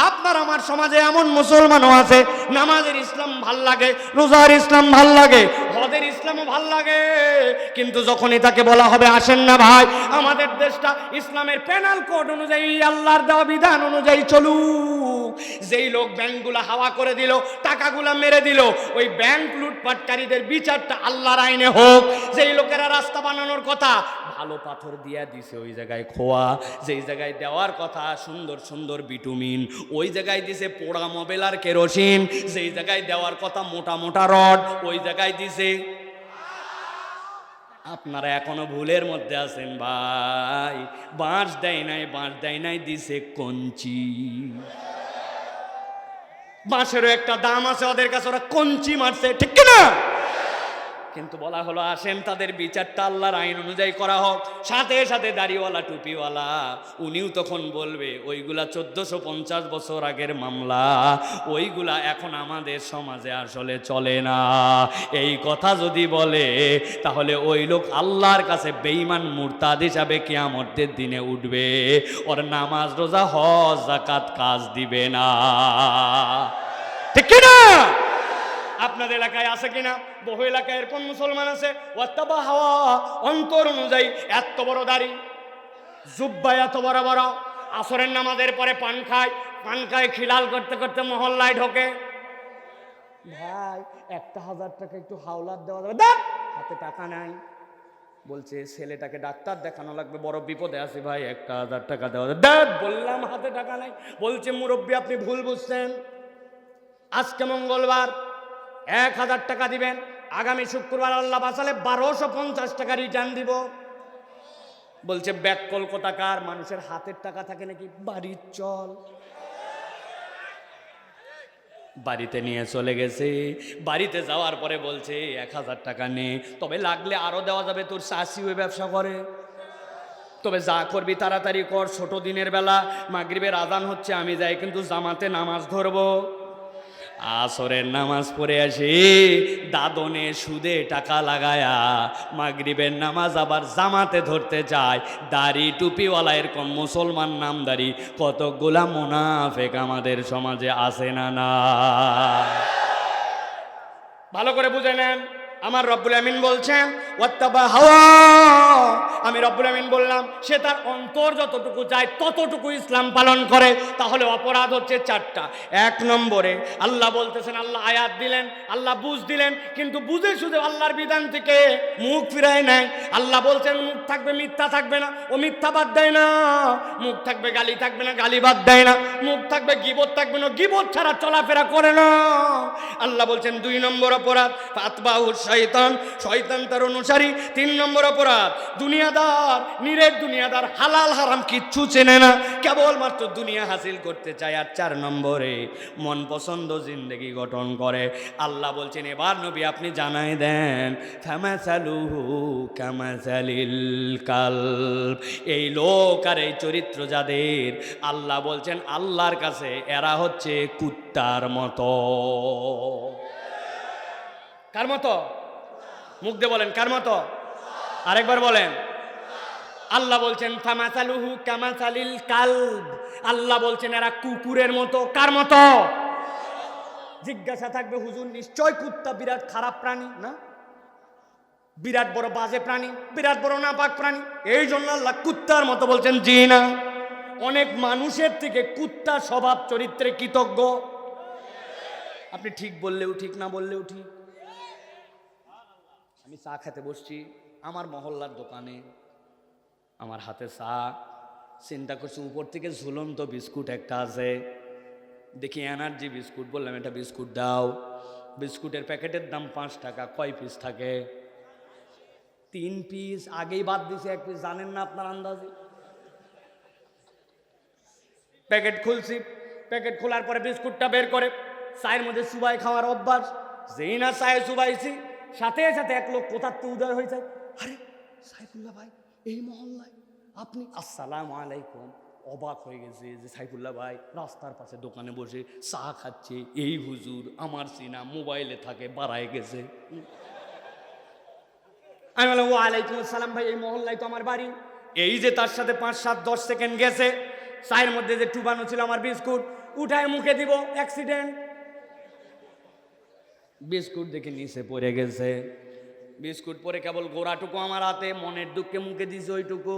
আপনার আমার সমাজে এমন মুসলমানও আছে নামাজের ইসলাম ভালো লাগে রোজার ইসলাম ভালো লাগে হদের ইসলামও ভালো লাগে। কিন্তু যখনই তাকে বলা হবে, আসেন না ভাই, আমাদের দেশটা ইসলামের পেনাল কোড অনুযায়ী, আল্লাহর দেওয়া বিধান অনুযায়ী চলুক। যেই লোক ব্যাংকগুলো হাওয়া করে দিল, টাকাগুলো মেরে দিল, ওই ব্যাংক লুটপাটকারীদের বিচারটা আল্লাহর আইনে হোক। যেই লোকেরা রাস্তা বানানোর কথা, ভালো পাথর দিয়া দিছে ওই জায়গায় খোয়া, যেই জায়গায় দেওয়ার কথা, সুন্দর সুন্দর বিটুমিন ওই জায়গায় দিছে পোড়া মোবেলার কেরোসিন, যেই জায়গায় দেওয়ার কথা মোটা মোটা রড, ওই জায়গায় দিছে আপনারা এখনও ভুলের মধ্যে আছেন ভাই। বাঁশ দেয় নাই, বাঁশ দেয় নাই, দিছে কঞ্চি। বাঁশেরও একটা দাম আছে, ওদের কাছে ওরা কঞ্চি মারছে, ঠিক না কিন্তু বলা হলো, আসেন তাদের বিচারটা আল্লাহর আইন অনুযায়ী করা হোক। সাথে সাথে দাড়িওয়ালা, টুপিওয়ালা, উনিও তখন বলবে, ওইগুলা চোদ্দশো পঞ্চাশ বছর আগের মামলা। ওইগুলা এখন আমাদের সমাজে আসলে চলে না। এই কথা যদি বলে, তাহলে ওই লোক আল্লাহর কাছে বেঈমান মুরতাদ হিসাবে কিয়ামতের দিনে উঠবে। ওর নামাজ রোজা, হজ জাকাত কাজ দিবে না। ঠিক না আপনাদের এলাকায় আছে কিনা? বহু এলাকায় এরকম মুসলমান আছে। ওয়াত্তাবা হাওয়া অন্তর অনুযায়ী এত বড় দাড়ি। জুব্বা এত বড় বড়। আসরের নামাজের পরে পান খায়। পান খায়, খিলাল করতে করতে মহল্লায় ঢোকে। ভাই, একটা হাজার টাকা একটু হাওলাত দেওয়া যাবে। দেখ হাতে টাকা নাই। বলছে, ছেলেটাকে ডাক্তার দেখানো লাগবে, বড় বিপদে আছে ভাই, একটা হাজার টাকা দেওয়া যাবে। দেখ বললাম, হাতে টাকা নাই। বলছে, মুরব্বী, আপনি ভুল বুঝছেন। আজকে মঙ্গলবার। এক হাজার টাকা দিবেন। আগামী শুক্রবার আল্লাহ বাসালে বারোশো পঞ্চাশ টাকা রিটার্ন দিব। বলছে ব্যাক কলকাতাকার মানুষের হাতের টাকা থাকে নাকি? বাড়ির চল। বাড়িতে নিয়ে চলে গেছে। বাড়িতে যাওয়ার পরে বলছে, এক হাজার টাকা নে। তবে লাগলে আরও দেওয়া যাবে, তোর চাষি ওই ব্যবসা করে। তবে যা করবি তাড়াতাড়ি কর, ছোট দিনের বেলা। মাগরিবের আজান হচ্ছে, আমি যাই, কিন্তু জামাতে নামাজ ধরবো। আসরের নামাজ পড়ে আসি, দাদনে সুদে টাকা লাগায়া, মাগরিবের নামাজ আবার জামাতে ধরতে যায়। দাড়ি টুপিওয়ালা এরকম মুসলমান নামদারি কতগুলা মুনাফেক আমাদের সমাজে আসে না না? ভালো করে বুঝে নেন, আমার রব্বুল আমিন বলছেন, ওয়াত্তাবা হাওয়া। আমি রব্বুল আমিন বললাম, সে তার অন্তর যতটুকু যায়, ততটুকু ইসলাম পালন করে, তাহলে অপরাধ হচ্ছে চারটা। এক নম্বরে, আল্লাহ বলতেছেন, আল্লাহ আয়াত দিলেন, আল্লাহ বুঝ দিলেন, কিন্তু বুঝে শুধু আল্লাহর বিধান থেকে মুখ ফিরায় নেয়। আল্লাহ বলছেন, মুখ থাকবে মিথ্যা থাকবে না, ও মিথ্যা বাদ দেয় না। মুখ থাকবে গালি থাকবে না, গালি বাদ দেয় না। মুখ থাকবে গিবত থাকবে না, গিবত ছাড়া চলাফেরা করে না। আল্লাহ বলছেন, দুই নম্বর অপরাধ, ফাতবাহু শয়তান শয়তান তার অনুসারী। তিন নম্বর অপরাধ দুনিয়াদার দুনিয়াদার, নিরেট দুনিয়াদার, হালাল হারাম কিচ্ছু চেনে না। কেবলমাত্র দুনিয়া হাসিল করতে চায় আর চার নম্বরে মন পছন্দ জিন্দগি গঠন করে। আল্লাহ বলছেন, এবার নবী, আপনি জানাই দেন, ফামাসালুহু কামাসালিল কালব। এই লোক আর এই চরিত্র যাদের, আল্লাহ বলছেন, আল্লাহর কাছে এরা হচ্ছে কুত্তার মতো। কার মতো? মুখ দিয়ে বলেন, কার মতো? আরেকবার বলেন। আল্লাহ বলছেন, ফামাসালুহু কামাসালিল কালব। আল্লাহ বলছেন, এরা কুকুরের মতো। কার মতো? জিজ্ঞাসা থাকবে, হুজুর, নিশ্চয় কুত্তা বিরাট খারাপ প্রাণী, না? বিরাট বড় বাজে প্রাণী, বিরাট বড় নাপাক প্রাণী? এই জন্য আল্লাহ কুত্তার মতো বলছেন, জি না। অনেক মানুষের থেকে কুত্তা স্বভাব চরিত্রে কৃতজ্ঞ। আপনি ঠিক বললেও ঠিক, না বললেও ঠিক। আমি চা খেতে বসছি। আমার মহল্লার দোকানে, আমার হাতে চা, চিন্তা করছি উপর থেকে ঝুলন্ত বিস্কুট একটা আছে। দেখি এনার্জি বিস্কুট, বললাম, এটা বিস্কুট দাও। বিস্কুটের প্যাকেটের দাম পাঁচ টাকা, কয় পিস থাকে? তিন পিস আগেই বাদ দিছে এক পিস জানেন না আপনার আন্দাজে? প্যাকেট খুলছি, প্যাকেট খোলার পরে বিস্কুটটা বের করে, চায়ের মধ্যে সুবাই খাওয়ার অভ্যাস, যেই না চায়ে সুবাইছি, সাথে সাথে এক লোক কোথার উদয় হয়ে যায় আরে সাইফুল্লাহ ভাই এই মহল্লায় আপনি আসসালাম আলাইকুম। অবাক হয়ে গেছে যে সাইফুল্লাহ ভাই রাস্তার পাশে দোকানে বসে চা খাচ্ছে। এই হুজুর আমার সিনা মোবাইলে থাকে বাড়ায় গেছে। আমি বললাম ওয়ালাইকুম আসসালাম ভাই এই মহল্লায় তো আমার বাড়ি। এই যে তার সাথে পাঁচ সাত দশ সেকেন্ড গেছে চায়ের মধ্যে যে টুবানো ছিল আমার বিস্কুট উঠায় মুখে দিব অ্যাক্সিডেন্ট। বিস্কুট দেখে নিচে পড়ে গেছে। বিস্কুট পরে কেবল গোড়াটুকু আমার হাতে, মনের দুঃখে মুখে দিছে ওইটুকু।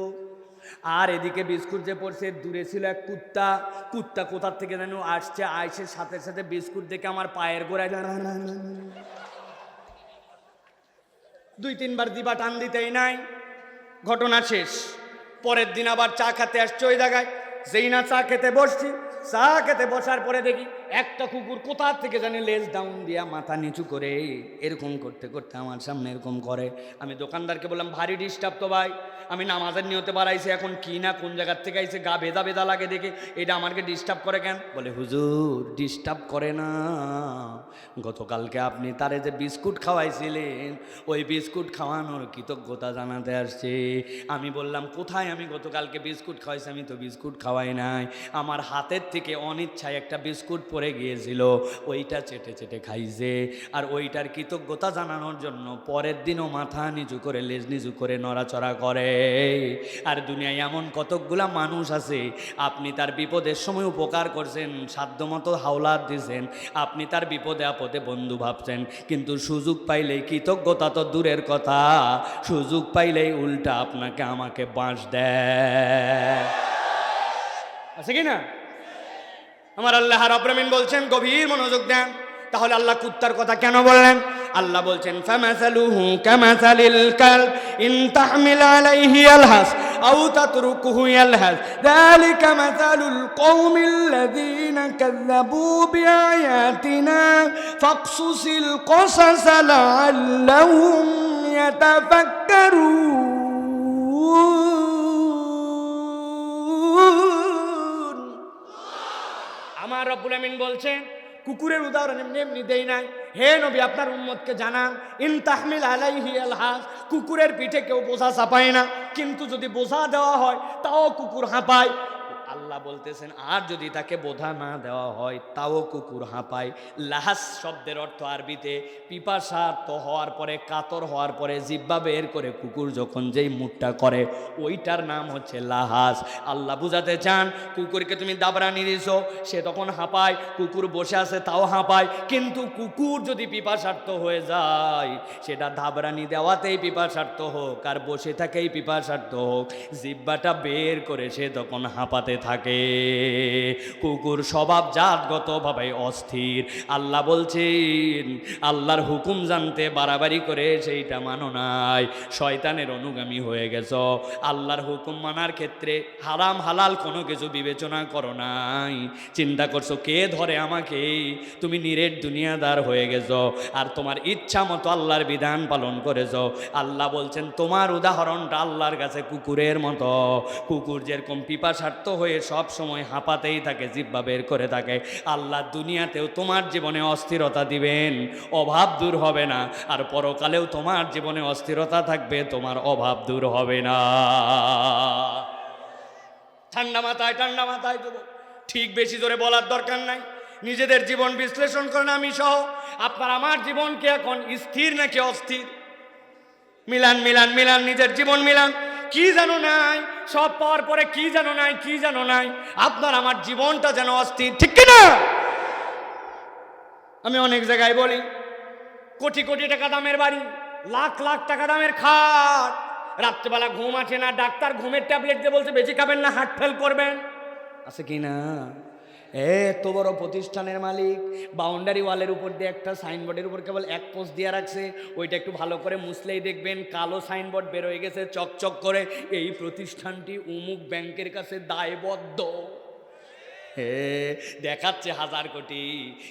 আর এদিকে বিস্কুট যে পড়ছে, দূরে ছিল এক কুত্তা। কুত্তা কোথার থেকে যেন আসছে, আইসে সাথে সাথে বিস্কুট দেখে আমার পায়ের গোড়ায় দুই তিনবার দিবা টান দিতেই নাই। ঘটনা শেষ। পরের দিন আবার চা খেতে আসছে ওই জায়গায়। যেই না চা খেতে বসছি, চা খেতে বসার পরে দেখি একটা কুকুর কোথার থেকে জানি লেজ ডাউন দিয়া মাথা নিচু করে? এরকম করতে করতে আমার সামনে এরকম করে। আমি দোকানদারকে বললাম, ভারী ডিস্টার্ব তো ভাই। আমি নামাজের নিয়তে বাড়াইছি, এখন কি না কোন জায়গার থেকে আইছে, গা বেদা বেদা লাগে দেখে। এটা আমাকে ডিস্টার্ব করে কেন? বলে, হুজুর ডিস্টার্ব করে না। গতকালকে আপনি তারে যে বিস্কুট খাওয়াইছিলেন, ওই বিস্কুট খাওয়ানোর কৃতজ্ঞতা জানাতে আসছে। আমি বললাম, কোথায় আমি গতকালকে বিস্কুট খাওয়াইছি? আমি তো বিস্কুট খাওয়াই নাই। আমার হাতের থেকে অনিচ্ছায় একটা বিস্কুট পড়ে গিয়েছিল, ওইটা চেটে চেটে খাইছে। আর ওইটার কৃতজ্ঞতা জানানোর জন্য পরের দিনও মাথা নিচু করে, লেজ নিচু করে নড়াচড়া করে। আর দুনিয়ায় এমন কতকগুলা মানুষ আছে, আপনি তার বিপদের সময় উপকার করছেন, সাধ্যমতো হাওলাত দিছেন, আপনি তার বিপদে আপদে বন্ধু ভাবছেন, কিন্তু সুযোগ পাইলেই কৃতজ্ঞতা তো দূরের কথা, সুযোগ পাইলেই উল্টা আপনাকে আমাকে বাঁশ দেয়। আছে কি না? আমার আল্লাহ রব্রামিন বলছেন, গভীর মনোযোগ দেন। তাহলে আল্লাহ কুত্তার কথা কেন বললেন? আল্লাহ বলছেন, ফামাসালুহু কামাসালিল কালব ইন তাহমিল আলাইহি আলহাস আও তাতরুকুহু ইয়ালহাস। যালিকা মাসালুল কওমিল লাযিনা কাযযাবু বিআয়াতিনা ফাকসুসিল কসাস লাআল্লাহুম ইয়াতাফাক্কারুন। আমার রব্বুল আমিন বলছেন কুকুরের উদাহরণ এমনি এমনি দেই নাই। হে নবী, আপনার উম্মতকে জানান, ইন তাহমিল আলাইহি আলহাস কুকুরের পিঠে কেউ বোঝা চাপায় না। কিন্তু যদি বোঝা দেওয়া হয়, তাও কুকুর হাঁপায়। আল্লাহ বলতেছেন, আর যদি তাকে বোধা না দেওয়া হয়, তাও কুকুর হাঁপায়। লাহাস শব্দের অর্থ আরবিতে পিপাসার্ত হওয়ার পরে, কাতর হওয়ার পরে জিব্বা বের করে কুকুর যখন যেই মুখটা করে, ওইটার নাম হচ্ছে লাহাস। আল্লাহ বুঝাতে চান, কুকুরকে তুমি দাবরানি দিছো, সে তখন হাঁপায়, কুকুর বসে আছে তাও হাঁপায়, কিন্তু কুকুর যদি পিপাসার্থ হয়ে যায়, সেটা ধাবরানি দেওয়াতেই পিপাসার্থ হোক, আর বসে থাকেই পিপাসার্থ হোক। জিব্বাটা বের করে সে তখন হাঁপাতে থাকে। কুকুর স্বভাব জাতগতভাবে অস্থির। আল্লাহ বলছেন, আল্লাহর হুকুম জানতে বাড়াবাড়ি করে সেইটা মানো নাই। শয়তানের অনুগামী হয়ে গেছ। আল্লাহর হুকুম মানার ক্ষেত্রে হারাম হালাল কোনো কিছু বিবেচনা করো নাই। চিন্তা করছ, কে ধরে আমাকে? তুমি নিরেট দুনিয়াদার হয়ে গেছ আর তোমার ইচ্ছা মতো আল্লাহর বিধান পালন করেছ। আল্লাহ বলছেন, তোমার উদাহরণটা আল্লাহর কাছে কুকুরের মতো। কুকুর যেরকম পিপাসার্থ হয়ে সব সময় হাঁপাতেই থাকে, জিব্বা বের করে থাকে। আল্লাহ দুনিয়াতেও তোমার জীবনে অস্থিরতা দিবেন, অভাব দূর হবে না। আর পরকালেও তোমার জীবনে অস্থিরতা থাকবে, তোমার অভাব দূর হবে না। ঠান্ডা মাথায় ঠান্ডা মাথায় দেবো ঠিক বেশি জোরে বলার দরকার নাই। নিজেদের জীবন বিশ্লেষণ করেন আমি সহ। আপনার আমার জীবনকে এখন স্থির নাকি অস্থির? মিলান মিলান মিলান, নিজের জীবন মিলান। কি জানো নাই? সব পাওয়ার পরে কি জানো নাই, কি জানো নাই? আপনার আমার জীবনটা যেন অস্থির। ঠিক কিনা? আমি অনেক জায়গায় বলি, কোটি কোটি টাকা দামের বাড়ি, লাখ লাখ টাকা দামের খাট। রাত্রেবেলা ঘুম আছে না, ডাক্তার ঘুমের ট্যাবলেট দিয়ে বলছে, বেশি খাবেন না, হার্ট ফেল করবেন। আছে কি না? এত বড় প্রতিষ্ঠানের মালিক। বাউন্ডারি ওয়ালের উপর দিয়ে একটা সাইনবোর্ডের উপর কেবল এক পোস্ট দিয়ে রাখছে। ওইটা একটু ভালো করে মুছলেই দেখবেন, কালো সাইনবোর্ড বেরোয় গেছে চকচক করে। এই প্রতিষ্ঠানটি উমুক ব্যাংকের কাছে দায়বদ্ধ। দেখাচ্ছে হাজার কোটি,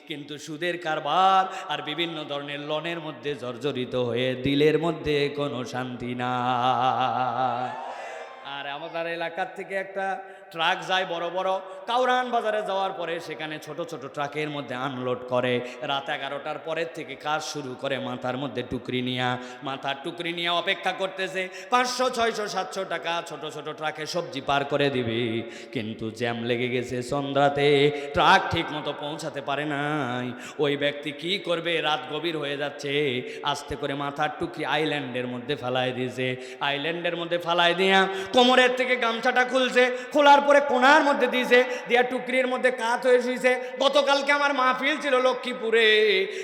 কিন্তু সুদের কারবার আর বিভিন্ন ধরনের লোনের মধ্যে জর্জরিত হয়ে দিলের মধ্যে কোনো শান্তি না আর আমাদের এলাকার থেকে একটা ট্রাক যায় বড় বড়। কাউরান বাজারে যাওয়ার পরে সেখানে ছোট ছোট ট্রাকের মধ্যে আনলোড করে। রাত এগারোটার পরের থেকে কাজ শুরু করে মাথার মধ্যে টুকরি নিয়া। মাথার টুকরি নিয়ে অপেক্ষা করতেছে, পাঁচশো, ছয়শো, সাতশো টাকা ছোট ছোট ট্রাকে সবজি পার করে দিবে। কিন্তু জ্যাম লেগে গেছে সন্ধ্যাতে, ট্রাক ঠিক মতো পৌঁছাতে পারে নাই। ওই ব্যক্তি কি করবে? রাত গভীর হয়ে যাচ্ছে। আস্তে করে মাথার টুকরি আইল্যান্ডের মধ্যে ফেলায় দিয়েছে। আইল্যান্ডের মধ্যে ফেলায় দিয়া কোমরের থেকে গামছাটা খুলছে। খোলার দেওয়ার পরে কোনার মধ্যে দিয়েছে, দিয়া টুকরির মধ্যে কাত হয়ে শুয়েছে গতকালকে আমার মাহফিল ছিল লক্ষ্মীপুরে।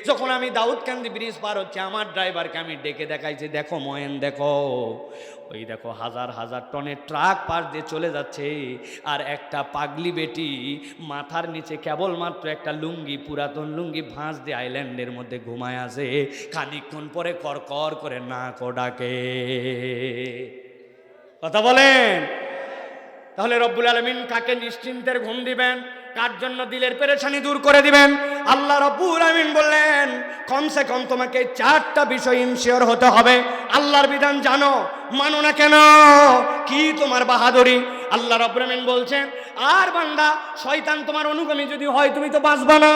যখন আমি দাউদকান্দি ব্রিজ পার হচ্ছে, আমার ড্রাইভারকে আমি ডেকে দেখাইছি, দেখো ময়েন, দেখো। ওই দেখো, হাজার হাজার টনের ট্রাক পাশ দিয়ে চলে যাচ্ছে। আর একটা পাগলি বেটি মাথার নিচে কেবলমাত্র একটা লুঙ্গি, পুরাতন লুঙ্গি ভাঁজ দিয়ে আইল্যান্ডের মধ্যে ঘুমায় আসে খানিকক্ষণ পরে কর কর ও ডাকে কথা বলেন? তাহলে রব্বুল আলমিন কাকে নিশ্চিন্তের ঘুম দিবেন? কার জন্য দিলের পেরেছানি দূর করে দিবেন? আল্লাহ রব্বুল আলমিন বললেন, কমসে কম তোমাকে চারটা বিষয় ইনশিওর হতে হবে। আল্লাহর বিধান জানো, মানো না কেন? কি তোমার বাহাদুরি? আল্লাহ রব্বুল আলমিন বলছেন আর বান্দা, শয়তান তোমার অনুগামী যদি হয়, তুমি তো বাঁচবা না।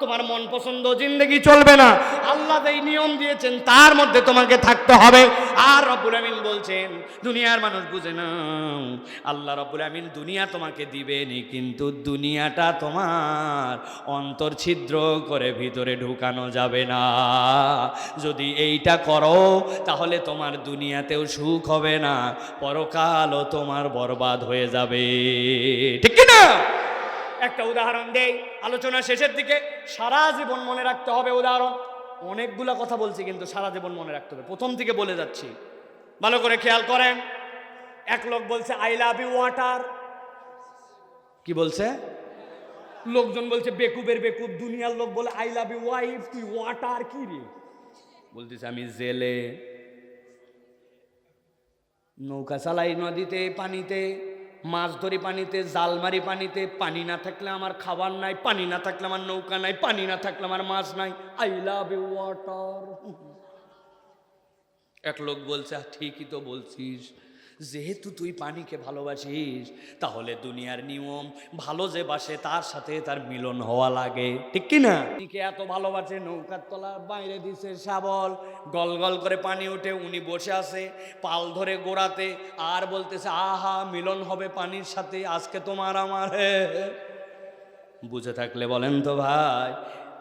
তোমার মন পছন্দ, জিন্দগি চলবে না। আল্লাহ এই নিয়ম দিয়েছেন, তার মধ্যে তোমাকে থাকতে হবে। আর রব্বুল আমিন বলছেন, দুনিয়ার মানুষ বুঝে না। আল্লাহ রব্বুল আমিন দুনিয়া তোমাকে দিবেনি কিন্তু দুনিয়াটা তোমার অন্তর ছিদ্র করে ভিতরে ঢুকানো যাবে না। যদি এইটা করো, তাহলে তোমার দুনিয়াতেও সুখ হবে না। পরকালও তোমার বরবাদ হয়ে যাবে। ঠিক না একটা উদাহরণ দেই, আলোচনা শেষের দিকে, সারা জীবন মনে রাখতে হবে উদাহরণ। অনেকগুলা কথা বলছি, কিন্তু সারা জীবন মনে রাখতে হবে। প্রথম থেকে বলে যাচ্ছি। ভালো করে খেয়াল করেন। এক লোক বলছে আই লাভ ইউ ওয়াটার কি বলছে? লোকজন বলছে, বেকুবের বেকুব। দুনিয়ার লোক বলে আই লাভ ইউ ওয়াইফ তুই ওয়াটার কি রে? বলতেছে, আমি জেলে। নৌকা চালাই নদীতে, পানিতে। মাছ ধরি পানিতে জাল মারি পানিতে পানি না থাকলে আমার খাবার নাই পানি না থাকলে আমার নৌকা নাই পানি না থাকলে আমার মাছ নাই। আই লাভ ইউ ওয়াটার এক লোক বলছে "আহ, ঠিকই তো বলছিস। যেহেতু তুই পানিকে ভালোবাসিস, তাহলে দুনিয়ার নিয়ম ভালো যে বাসে তার সাথে তার মিলন হওয়া লাগে ঠিক কি না পানিকে এত ভালোবাসে, নৌকার তলার বাইরে দিছে শাবল গল গল করে পানি উঠে উনি বসে আছে পাল ধরে গোড়াতে, আর বলতেছে, আহা, মিলন হবে পানির সাথে, আজকে তোমার আমার। বুঝে থাকলে বলেন তো ভাই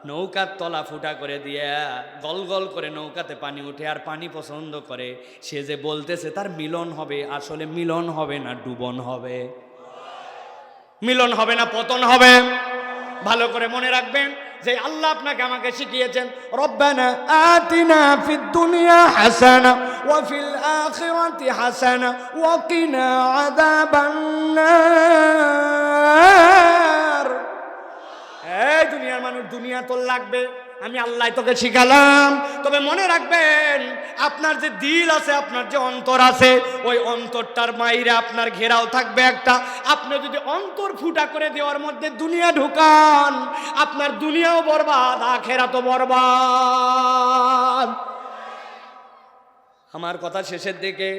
নৌকার তলা ফুটা করে দিয়া গল গল করে নৌকাতে পানি উঠে আর পানি পছন্দ করে। সে যে বলতেছে তার মিলন হবে, আসলে মিলন হবে না, ডুবন হবে। মিলন হবে না, পতন হবে। ভালো করে মনে রাখবেন যে আল্লাহ আপনাকে আমাকে শিখিয়েছেন, রব্বানা আতিনা ফিদ দুনিয়া হাসানা, ওয়া ফিল আখিরাতি হাসানা, ওয়া কিনা দুনিয়া তোর লাগবে। আমি আল্লাহ তোকে শিখালাম। তবে মনে রাখবেন, আপনার যে দিল আছে, আপনার যে অন্তর আছে, ওই অন্তরটার মাইরে আপনার ঘেরাও থাকবে একটা। আপনি যদি অন্তর ফুটা করে দেওয়ার মধ্যে দুনিয়া ঢুকান, আপনার দুনিয়াও বরবাদ আখেরা তো বরবাদ। আমার কথা শেষের দিকে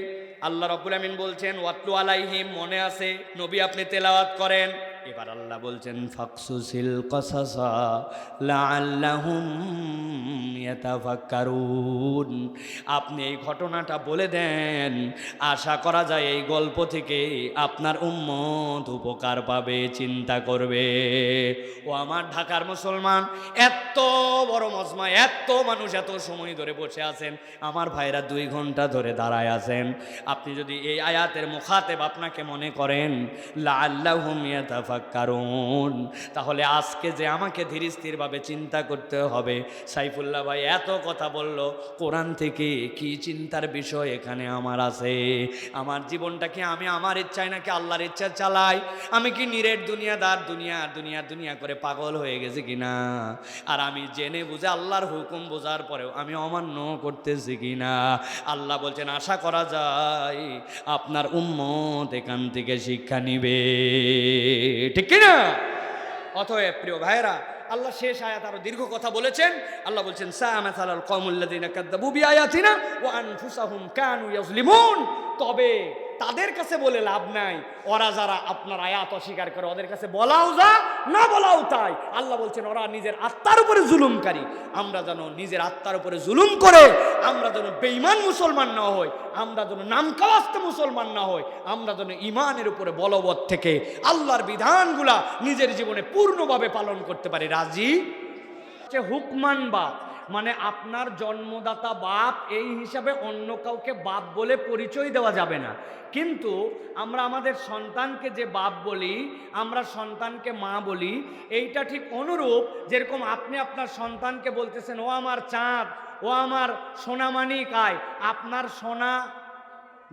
আল্লাহ রব্বুল আমিন বলছেন, ওয়াতলু আলাইহিম, মনে আছে, নবী আপনি তেলাওয়াত করেন। এবার আল্লাহ বলছেন, ফাকসুসিল আপনি এই ঘটনাটা বলে দেন, আশা করা যায় এই গল্প থেকে আপনার উম্মত উপকার পাবে, চিন্তা করবে। ও আমার ঢাকার মুসলমান, এত বড় মজমা, এত মানুষ এত সময় ধরে বসে আছেন, আমার ভাইরা দুই ঘণ্টা ধরে দাঁড়ায় আছেন। আপনি যদি এই আয়াতের মুখাতেব আপনাকে মনে করেন লা লাল্লাহুম ইয়াতাফাক্কারুন তাহলে আজকে যে আমাকে ধীর স্থিরভাবে চিন্তা করতে হবে, সাইফুল্লাহ ভাই এত কথা বলল, কোরআন থেকে কি চিন্তার বিষয় এখানে আমার আছে? আমার জীবনটাকে আমি আমার ইচ্ছায় নাকি আল্লাহর ইচ্ছা চালাই? আমি কি নিরেট দুনিয়াদার, দুনিয়া দুনিয়া দুনিয়া করে পাগল হয়ে গেছি কিনা? আর আমি জেনে বুঝে আল্লাহর হুকুম বোঝার পরেও আমি অমান্য করতেছি কিনা? আল্লাহ বলছেন, আশা করা যায়, আপনার উম্মত এখান থেকে শিক্ষা নিবে। ঠিক কিনা? অতএব প্রিয় ভাইরা আল্লাহ শেষ আয়াত আরও দীর্ঘ কথা বলেছেন। আল্লাহ বলছেন, সামাসালাল কওমুল্লাযিনা কাযযাবু বিআয়াতিনা ওয়া আনফুসাহুম কানু ইয়াজলিমুন তবে তাদের কাছে বলে লাভ নাই। ওরা যারা আপনার আয়াত অস্বীকার করে, ওদের কাছে বলাও যা, না বলাও তাই। আল্লাহ বলছেন, ওরা নিজের আত্মার উপরে জুলুমকারী। আমরা যেন নিজের আত্মার উপরে জুলুম করে, আমরা যেন বেঈমান মুসলমান না হই, আমরা যেন নামকাওয়াস্তে মুসলমান না হই, আমরা যেন ইমানের উপরে বলবৎ থেকে আল্লাহর বিধানগুলা নিজের জীবনে পূর্ণভাবে পালন করতে পারি। রাজি? হুকমান বা মানে আপনার জন্মদাতা বাপ এই হিসাবে অন্য কাউকে বাপ বলে পরিচয় দেওয়া যাবে না। কিন্তু আমরা আমাদের সন্তানকে যে বাপ বলি, আমরা সন্তানকে মা বলি, এইটা ঠিক অনুরূপ যেরকম আপনি আপনার সন্তানকে বলতেছেন, ও আমার চাঁদ, ও আমার সোনামানিক, আয়। আপনার সোনা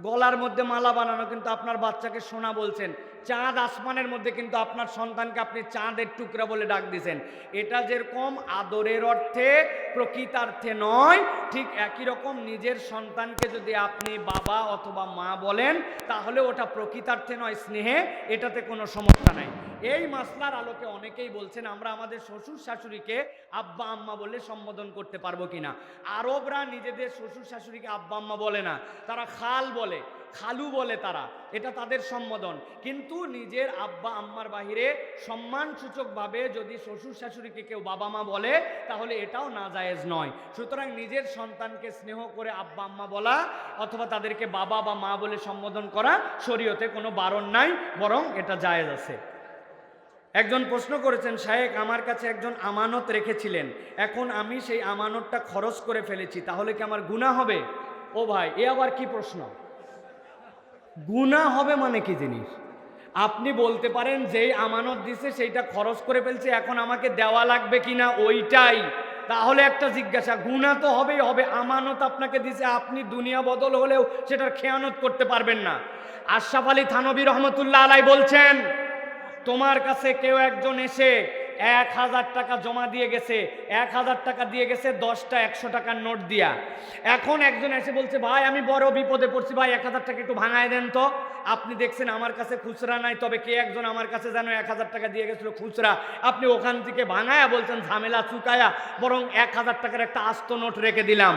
গলার মধ্যে মালা বানানো, কিন্তু আপনার বাচ্চাকে সোনা বলছেন। চাঁদ আসমানের মধ্যে কিন্তু আপনার সন্তানকে আপনি চাঁদের টুকরা বলে ডাক দিয়েছেন এটা যেরকম আদরের অর্থে, প্রকৃতার্থে নয়, ঠিক একই রকম নিজের সন্তানকে যদি আপনি বাবা অথবা মা বলেন, তাহলে ওটা প্রকৃতার্থে নয় স্নেহে, এটাতে কোনো সমস্যা নাই। এই মাসলার আলোকে অনেকেই বলছেন, আমরা আমাদের শ্বশুর শাশুড়িকে আব্বা, আম্মা বলে সম্বোধন করতে পারব কিনা? আরবরা নিজেদের শ্বশুর শাশুড়িকে আব্বা, আম্মা বলে না, তারা খাল বলে, খালু বলে তারা, এটা তাদের সম্বোধন। কিন্তু নিজের আব্বা, আম্মার বাহিরে সম্মানসূচকভাবে যদি শ্বশুর শাশুড়িকে কেউ বাবা, মা বলে, তাহলে এটাও না জায়েজ নয়। সুতরাং নিজের সন্তানকে স্নেহ করে আব্বা, আম্মা বলা অথবা তাদেরকে বাবা বা মা বলে সম্বোধন করা শরীয়তে কোনো বারণ নাই, বরং এটা জায়েজ আছে। একজন প্রশ্ন করেছেন শায়েক আমার কাছে একজন আমানত রেখেছিলেন। এখন আমি সেই আমানতটা খরচ করে ফেলেছি, তাহলে কি আমার গুণা হবে? ও ভাই, এ আবার কি প্রশ্ন? গুণা হবে মানে কি জিনিস? আপনি বলতে পারেন, যেই আমানত দিছে, সেইটা খরচ করে ফেলছে, এখন আমাকে দেওয়া লাগবে কি না ওইটাই। তাহলে একটা জিজ্ঞাসা গুণা তো হবেই, হবে আমানত আপনাকে দিছে, আপনি দুনিয়া বদল হলেও সেটার খেয়ানত করতে পারবেন না। আশরাফ আলী থানবী রহমতুল্লাহ আলাই বলছেন তোমার কাছে কেউ একজন এসে এক হাজার টাকা জমা দিয়ে গেছে, এক হাজার টাকা দিয়ে গেছে, দশটা, একশো টাকার নোট দিয়া। এখন একজন এসে বলছে, ভাই, আমি বড় বিপদে পড়ছি, ভাই, এক হাজার টাকা একটু ভাঙায় দেন তো। আপনি দেখছেন আমার কাছে খুচরা নাই, তবে কে একজন আমার কাছে যেন এক হাজার টাকা দিয়ে গেছিল খুচরা? আপনি ওখান থেকে ভাঙায়া বলছেন, ঝামেলা চুকায়া। বরং এক হাজার টাকার একটা আস্ত নোট রেখে দিলাম।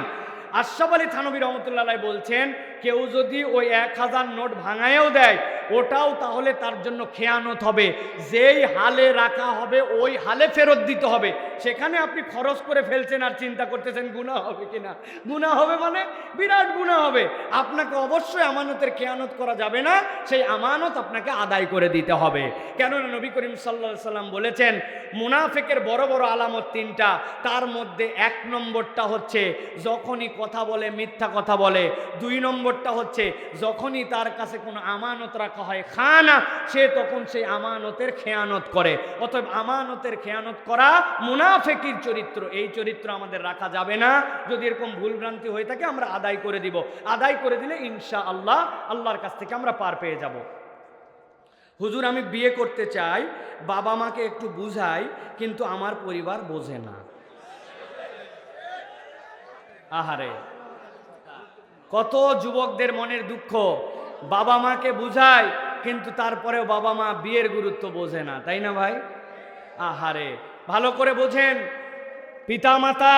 আশরাফ আলী থানবী রহমতুল্লাহ বলছেন, কেউ যদি ওই এক হাজার নোট ভাঙায়ও দেয় ওটাও তাহলে তার জন্য খেয়ানত হবে। যেই হালে রাখা হবে, ওই হালে ফেরত দিতে হবে। সেখানে আপনি খরচ করে ফেলছেন আর চিন্তা করতেছেন গুণা হবে কিনা? গুণা হবে মানে বিরাট গুণা হবে। আপনাকে অবশ্যই আমানতের খেয়ানত করা যাবে না, সেই আমানত আপনাকে আদায় করে দিতে হবে। কেননা নবী করিম সাল্লা সাল্লাম বলেছেন, মুনাফেকের বড় বড় আলামত তিনটা। তার মধ্যে এক নম্বরটা হচ্ছে, যখনই কথা বলে মিথ্যা কথা বলে। দুই নম্বরটা হচ্ছে, যখনই তার কাছে কোনো আমানত রাখা হয়। খানা, সে তখন সেই আমানতের খেয়ানত করে। অতএব আমানতের খেয়ানত করা মুনাফেকির চরিত্র। এই চরিত্র আমাদের রাখা যাবে না। যদি এরকম ভুলভ্রান্তি হয়ে থাকে, আমরা আদায় করে দিব। আদায় করে দিলে ইনশা আল্লাহ আল্লাহর কাছ থেকে আমরা পার পেয়ে যাব। হুজুর, আমি বিয়ে করতে চাই, বাবা মাকে একটু বুঝাই, কিন্তু আমার পরিবার বোঝে না। আহারে! কত যুবকদের মনের দুঃখ। বাবা মাকে বুঝায়, কিন্তু তারপরেও বাবা মা বিয়ের গুরুত্ব বোঝে না, তাই না ভাই? আহারে, ভালো করে বোঝেন। পিতা মাতা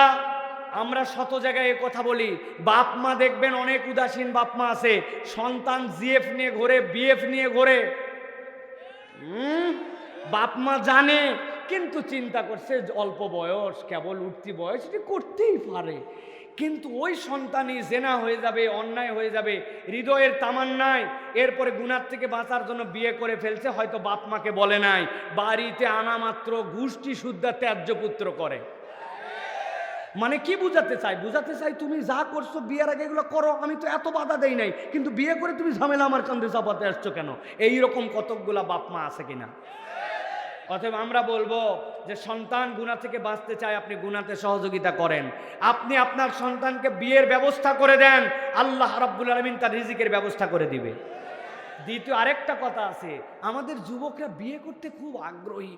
আমরা শত জায়গায় কথা বলি, বাপ মা দেখবেন অনেক উদাসীন বাপ মা আছে, সন্তান জিএফ নিয়ে ঘোরে, বিএফ নিয়ে ঘোরে। বাপ মা জানে, কিন্তু চিন্তা করছে অল্প বয়স, কেবল উঠতি বয়স, এটি করতেই পারে। কিন্তু ওই সন্তানই জেনা হয়ে যাবে, অন্যায় হয়ে যাবে, হৃদয়ের তামান্নায়। এরপরে গুনার থেকে বাঁচার জন্য বিয়ে করে ফেলছে, হয়তো বাপ মাকে বলে নাই। বাড়িতে আনা মাত্র গোষ্ঠী শুদ্ধা ত্যায্য পুত্র করে। মানে কি বুঝাতে চাই? বুঝাতে চাই তুমি যা করছ, বিয়ের আগে এগুলো করো, আমি তো এত বাধা দেই নাই। কিন্তু বিয়ে করে তুমি ঝামেলা আমার কান্দে চাপাতে আসছো কেন? এই রকম কতকগুলা বাপ মা আছে কিনা? অতএব আমরা বলব যে সন্তান গুণা থেকে বাঁচতে চায় আপনি গুণাতে সহযোগিতা করেন। আপনি আপনার সন্তানকে বিয়ের ব্যবস্থা করে দেন, আল্লাহ রাব্বুল আলমিন তার রিজিকের ব্যবস্থা করে দিবে। দ্বিতীয় আরেকটা কথা আছে, আমাদের যুবকরা বিয়ে করতে খুব আগ্রহী,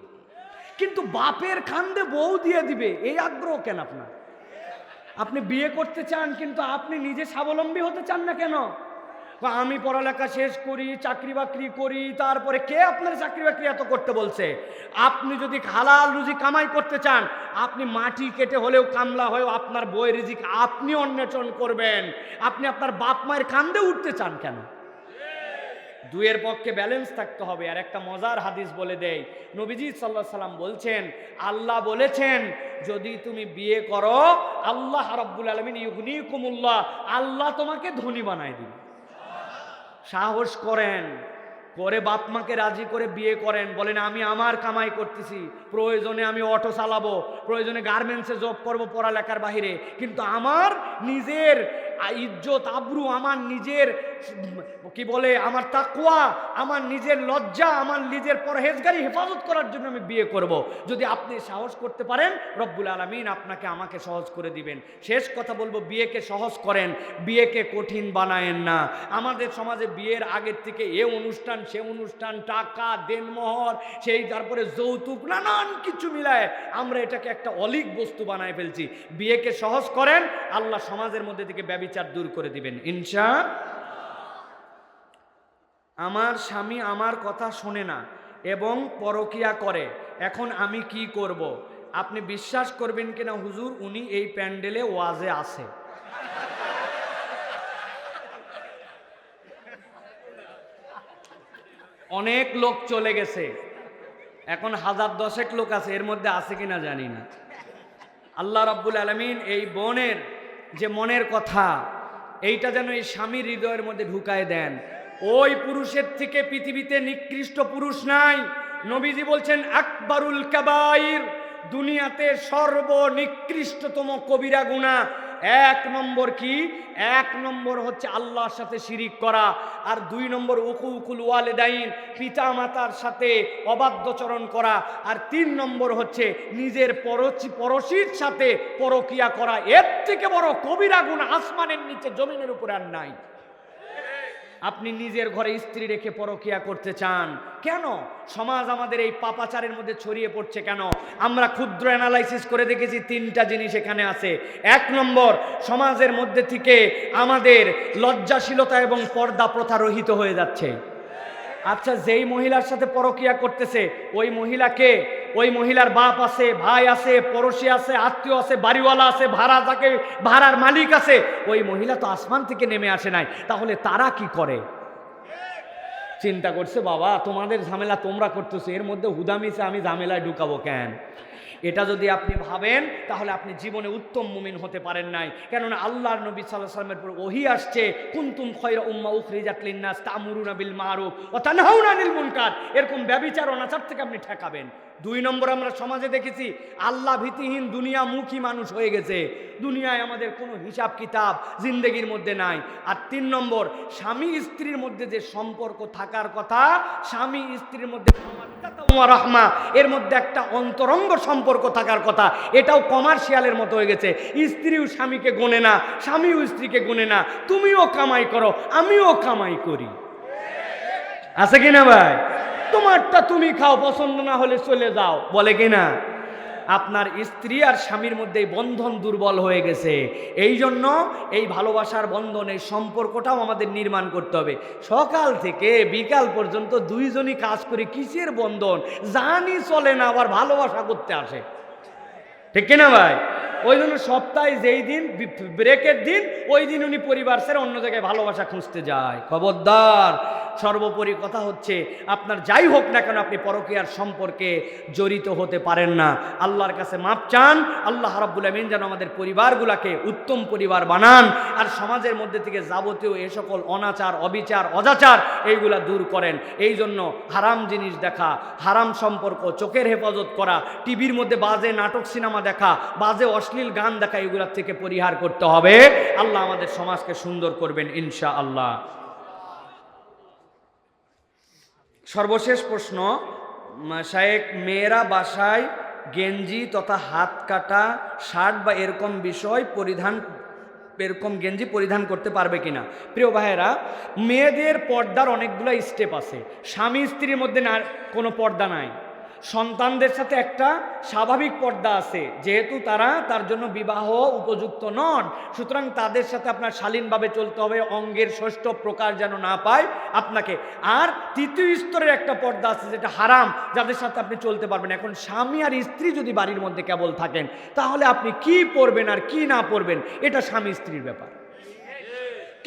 কিন্তু বাপের খান্দে বউ দিয়ে দিবে, এই আগ্রহ কেন আপনার? আপনি বিয়ে করতে চান, কিন্তু আপনি নিজে স্বাবলম্বী হতে চান না কেন? আমি পড়ালেখা শেষ করি, চাকরি বাকরি করি, তারপরে কে আপনার চাকরি বাকরি এত করতে বলছে? আপনি যদি হালাল রুজি কামাই করতে চান, আপনি মাটি কেটে হলেও কামলা হয়েও আপনার বই রিজিক আপনি অন্বেষণ করবেন। আপনি আপনার বাপ মায়ের কান্দে উঠতে চান কেন? দুয়ের পক্ষে ব্যালেন্স থাকতে হবে। আর একটা মজার হাদিস বলে দেয় নবীজি সাল্লাহ সাল্লাম বলছেন, আল্লাহ বলেছেন, যদি তুমি বিয়ে করো, আল্লাহ রব্বুল আলমিন ইউগনি কুমুল্লাহ আল্লাহ তোমাকে ধনী বানায় দিবে। সাহস করেন, করে বাপ মাকে রাজি করে বিয়ে করেন, বলেন, আমি আমার কামাই করতেছি, প্রয়োজনে আমি অটো চালাবো, প্রয়োজনে গার্মেন্টসে জব করব পড়ালেখার বাহিরে, কিন্তু আমার নিজের ইজ্জত আব্রু আমার নিজের, কি বলে, আমার তাকুয়া আমার নিজের লজ্জা, আমার নিজের পরহেজগারি হেফাজত করার জন্য আমি বিয়ে করব। যদি আপনি সাহস করতে পারেন, রব্বুল আলমিন আপনাকে আমাকে সহজ করে দিবেন। শেষ কথা বলব, বিয়েকে সহজ করেন, বিয়েকে কঠিন বানায়েন না। আমাদের সমাজে বিয়ের আগের থেকে এ অনুষ্ঠান, সে অনুষ্ঠান, টাকা দেনমোহর সেই তারপরে যৌতুক, নানান কিছু মিলায় আমরা এটাকে একটা অলিক বস্তু বানায় ফেলছি। বিয়েকে সহজ করেন, আল্লাহ সমাজের মধ্যে থেকে ব্যবিচার দূর করে দিবেন। ইনশা আমার স্বামী আমার কথা শোনে না এবং পরকিয়া করে। এখন আমি কি করব। আপনি বিশ্বাস করবেন কিনা হুজুর? উনি এই প্যান্ডেলে ওয়াজে আছে। অনেক লোক চলে গেছে। এখন হাজার দশেক লোক আছে, এর মধ্যে আছে কিনা জানি না। আল্লাহ রাব্বুল আলমিন এই বোনের যে মনের কথা, এইটা যেন এই স্বামীর হৃদয়ের মধ্যে ঢুকায় দেন। ওই পুরুষের থেকে পৃথিবীতে নিকৃষ্ট পুরুষ নাই। নবীজি বলছেন, আকবরুল কাবাইর, দুনিয়াতে সর্বনিকৃষ্টতম কবিরা গুণা। এক নম্বর কি? এক নম্বর হচ্ছে আল্লাহর সাথে শিরিক করা, আর দুই নম্বর উকু উকুকুল ওয়ালেদাইন পিতা মাতার সাথে অবাধ্যচরণ করা, আর তিন নম্বর হচ্ছে নিজের পরচি, পরশির সাথে পরকিয়া করা। এর থেকে বড় কবিরা গুণ আসমানের নিচে জমিনের উপরে আর নাই। আপনি নিজের ঘরে স্ত্রী রেখে পরকিয়া করতে চান। কেন? সমাজ আমাদের এই পাপাচারের মধ্যে ছড়িয়ে পড়ছে কেন? আমরা ক্ষুদ্র অ্যানালাইসিস করে দেখেছি, তিনটা জিনিস এখানে আছে। এক নম্বর, সমাজের মধ্যে থেকে আমাদের লজ্জাশীলতা এবং পর্দা প্রথা রহিত হয়ে যাচ্ছে। আচ্ছা যেই মহিলার সাথে পরকিয়া করতেছে, ওই মহিলাকে ওই মহিলার বাপ আছে, ভাই আছে, পড়োশি আছে, আত্মীয় আছে, বাড়িওয়ালা আছে, ভাড়া থাকে ভাড়ার মালিক আছে, ওই মহিলা তো আসমান থেকে নেমে আসে নাই। তাহলে তারা কি করে? চিন্তা করছে, বাবা, তোমাদের ঝামেলা তোমরা করতেছো, এর মধ্যে হুদামিছে আমি ঝামেলায় ঢুকাবো কেন? এটা যদি আপনি ভাবেন, তাহলে আপনি জীবনে উত্তম মুমিন হতে পারেন নাই। কেননা আল্লাহর নবী সাল্লাহ সাল্লামের পর ওহি আসছে, কুন্তুম খয়রা উম্মা উখরিজাত লিন্নাস, তামুরুনা বিল মারুফ ওয়া তানহাউনা আনিল মুনকার। এরকম ব্যভিচার অনাচার থেকে আপনি ঠেকাবেন। দুই নম্বর আমরা সমাজে দেখেছি, আল্লাহ ভীতিহীন দুনিয়ামুখী মানুষ হয়ে গেছে। দুনিয়ায় আমাদের কোনো হিসাব কিতাব জিন্দেগির মধ্যে নাই। আর তিন নম্বর, স্বামী স্ত্রীর মধ্যে যে সম্পর্ক থাকার কথা, স্বামী স্ত্রীর মধ্যে রহমা, এর মধ্যে একটা অন্তরঙ্গ সম্পর্ক থাকার কথা, এটাও কমার্শিয়ালের মতো হয়ে গেছে। স্ত্রীও স্বামীকে গোনে না, স্বামীও স্ত্রীকে গোনে না। তুমিও কামাই করো, আমিও কামাই করি। আছে কিনা ভাই? তোমারটা তুমি খাও, পছন্দ না হলে চলে যাও। বলে কিনা আপনার স্ত্রী আর স্বামীর মধ্যে বন্ধন দুর্বল হয়ে গেছে। এই জন্য এই ভালোবাসার বন্ধন, এই সম্পর্কটাও আমাদের নির্মাণ করতে হবে। সকাল থেকে বিকাল পর্যন্ত দুইজনই কাজ করে কিসের বন্ধন? জানি চলে না, আবার ভালোবাসা করতে আসে। ঠিক কিনা ভাই? ওই জন্য সপ্তাহে যেই দিন ব্রেকের দিন, ওই দিন উনি পরিবার ছেড়ে অন্য জায়গায় ভালোবাসা খুঁজতে যায়। খবরদার, সর্বোপরি কথা হচ্ছে, আপনার যাই হোক না কেন আপনি পরকীয়ার সম্পর্কে জড়িত হতে পারেন না। আল্লাহর কাছে মাপ চান, আল্লাহ রাব্বুল আমিন যেন আমাদের পরিবারগুলোকে উত্তম পরিবার বানান, আর সমাজের মধ্যে থেকে যাবতীয় এ সকল অনাচার, অবিচার, অজাচার এইগুলা দূর করেন। এই জন্য হারাম জিনিস দেখা, হারাম সম্পর্ক, চোখের হেফাজত করা, টিভির মধ্যে বাজে নাটক সিনেমা দেখা, বাজে অশ্লীল গান দেখা এগুলার থেকে পরিহার করতে হবে। আল্লাহ আমাদের সমাজকে সুন্দর করবেন ইনশা আল্লাহ সর্বশেষ প্রশ্ন শায়েক মেয়েরা বাসায় গেঞ্জি তথা হাত কাটা, শার্ট বা এরকম বিষয় পরিধান, এরকম গেঞ্জি পরিধান করতে পারবে কিনা? প্রিয় ভাইয়েরা, মেয়েদের পর্দার অনেকগুলো স্টেপ আছে। স্বামী স্ত্রীর মধ্যে না, কোনো পর্দা নাই। সন্তানদের সাথে একটা স্বাভাবিক পর্দা আছে। যেহেতু তারা তার জন্য বিবাহ উপযুক্ত নন, সুতরাং তাদের সাথে আপনার শালীনভাবে চলতে হবে, অঙ্গের ষষ্ঠ প্রকার যেন না পায় আপনাকে। আর তৃতীয় স্তরের একটা পর্দা আছে যেটা হারাম, যাদের সাথে আপনি চলতে পারবেন এখন স্বামী আর স্ত্রী যদি বাড়ির মধ্যে কেবল থাকেন, তাহলে আপনি কি পরবেন আর কি না পরবেন? এটা স্বামী স্ত্রীর ব্যাপার।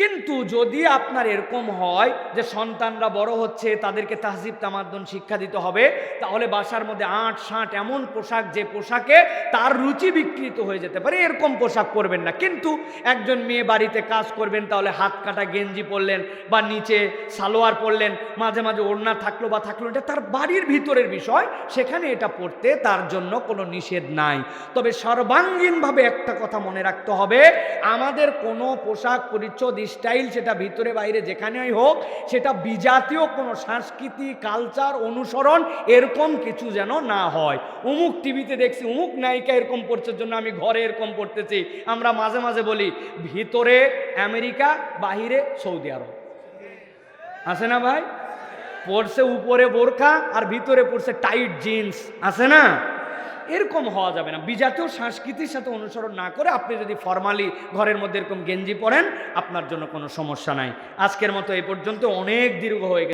কিন্তু যদি আপনার এরকম হয় যে সন্তানরা বড় হচ্ছে, তাদেরকে তাহজিব তামাদ্দন শিক্ষা দিতে হবে, তাহলে বাসার মধ্যে আট ষাট এমন পোশাক, যে পোশাকে তার রুচি বিকৃত হয়ে যেতে পারে, এরকম পোশাক পরবেন না। কিন্তু একজন মেয়ে বাড়িতে কাজ করবেন, তাহলে হাত কাটা গেঞ্জি পরলেন বা নিচে সালোয়ার পরলেন, মাঝে মাঝে ওড়না থাকল বা থাকল, এটা তার বাড়ির ভিতরের বিষয়, সেখানে এটা পড়তে তার জন্য কোনো নিষেধ নাই। তবে সর্বাঙ্গীনভাবে একটা কথা মনে রাখতে হবে, আমাদের কোনো পোশাক পরিচ্ছদ স্টাইল সেটা ভিতরে বাইরে যেখানেই হোক, সেটা বিজাতীয় কোনো সংস্কৃতি কালচার, অনুসরণ এরকম কিছু যেন না হয়। উমুক টিভিতে দেখছি, উমুক নায়িকা এরকম পড়ছে জন্য আমি ঘরে এরকম পড়তেছি। আমরা মাঝে মাঝে বলি, ভিতরে আমেরিকা, বাহিরে সৌদি আরব। আছে না ভাই? পড়ছে উপরে বোরখা আর ভিতরে পড়ছে টাইট জিন্স আছে না? এরকম হওয়া যাবে না। বিজাতীয় সংস্কৃতির সাথে অনুসরণ না করে আপনি যদি ফর্মালি ঘরের মধ্যে এরকম গেঞ্জি পরেন, আপনার জন্য কোনো সমস্যা নাই। আজকের মতো এই পর্যন্ত। অনেক দীর্ঘ হয়ে গেছে।